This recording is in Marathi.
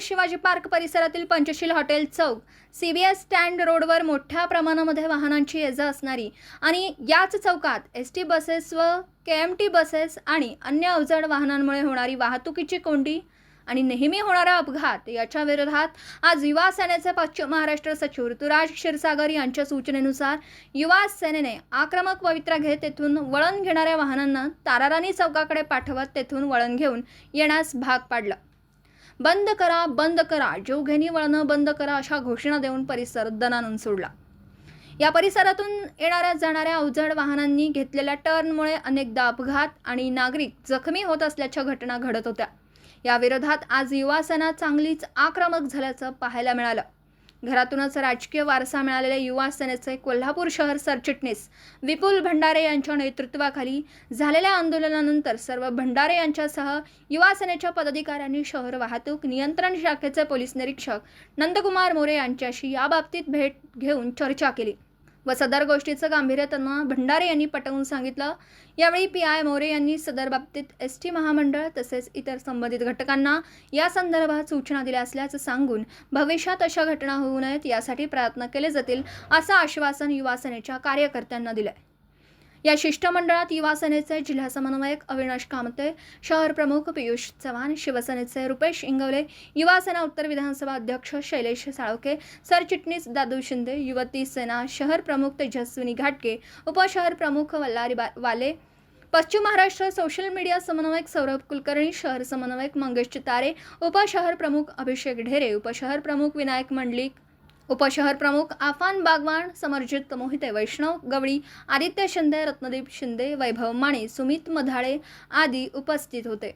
शिवाजी पार्क परिसरातील पंचशील हॉटेल चौक सी बी एस स्टँड रोडवर मोठ्या प्रमाणामध्ये वाहनांची ये जा असणारी आणि याच चौकात एस टी बसेस व के एम टी बसेस आणि अन्य अवजड वाहनांमुळे होणारी वाहतुकीची कोंडी आणि नेहमी होणारा अपघात याच्या विरोधात आज युवा सेनेचे पश्चिम महाराष्ट्र सचिव ऋतुराज क्षीरसागर यांच्या सूचनेनुसार युवा सेनेने आक्रमक पवित्रा घेत तेथून वळण घेणाऱ्या वाहनांना ताराराणी चौकाकडे पाठवत तेथून वळण घेऊन येण्यास भाग पाडलं. बंद करा बंद करा. जीवघेणी वळणं बंद करा अशा घोषणा देऊन परिसर दणानून सोडला. या परिसरातून येणाऱ्या जाणाऱ्या अवजड वाहनांनी घेतलेल्या टर्नमुळे अनेकदा अपघात आणि नागरिक जखमी होत असल्याच्या घटना घडत होत्या. या विरोधात आज युवासेना चांगलीच आक्रमक झाल्याचं पाहायला मिळालं. घरातूनच राजकीय वारसा मिळालेल्या युवा सेनेचे कोल्हापूर शहर सरचिटणीस विपुल भंडारे यांच्या नेतृत्वाखाली झालेल्या आंदोलनानंतर सर्व भंडारे यांच्यासह युवा सेनेच्या पदाधिकाऱ्यांनी शहर वाहतूक नियंत्रण शाखेचे पोलीस निरीक्षक नंदकुमार मोरे यांच्याशी याबाबतीत भेट घेऊन चर्चा केली. व सदर गोष्टीचं गांभीर्य त्यांना भंडारे यांनी पटवून सांगितलं. यावेळी पी आय मोरे यांनी सदर बाबतीत एस टी महामंडळ तसेच इतर संबंधित घटकांना या संदर्भात सूचना दिल्या असल्याचं सांगून भविष्यात अशा घटना होऊ नयेत यासाठी प्रयत्न केले जातील असं आश्वासन युवा सेनेच्या कार्यकर्त्यांना आहे या शिष्टमंडळात युवा सेनेचे जिल्हा समन्वयक अविनाश कामते शहर प्रमुख पियुष चव्हाण शिवसेनेचे रुपेश इंगवले युवा सेना उत्तर विधानसभा अध्यक्ष शैलेश साळोके सरचिटणीस दादू शिंदे युवती सेना शहर प्रमुख तेजस्विनी घाटके उपशहर प्रमुख वल्लारी बा- वाले पश्चिम महाराष्ट्र सोशल मीडिया समन्वयक सौरभ कुलकर्णी शहर समन्वयक मंगेश चितारे उपशहर प्रमुख अभिषेक ढेरे उपशहर प्रमुख विनायक मंडलिक उपशहर प्रमुख आफान बागवान समर्जित मोहिते वैष्णव गवळी आदित्य शिंदे रत्नदीप शिंदे वैभव माने सुमित मधाळे आदी उपस्थित होते.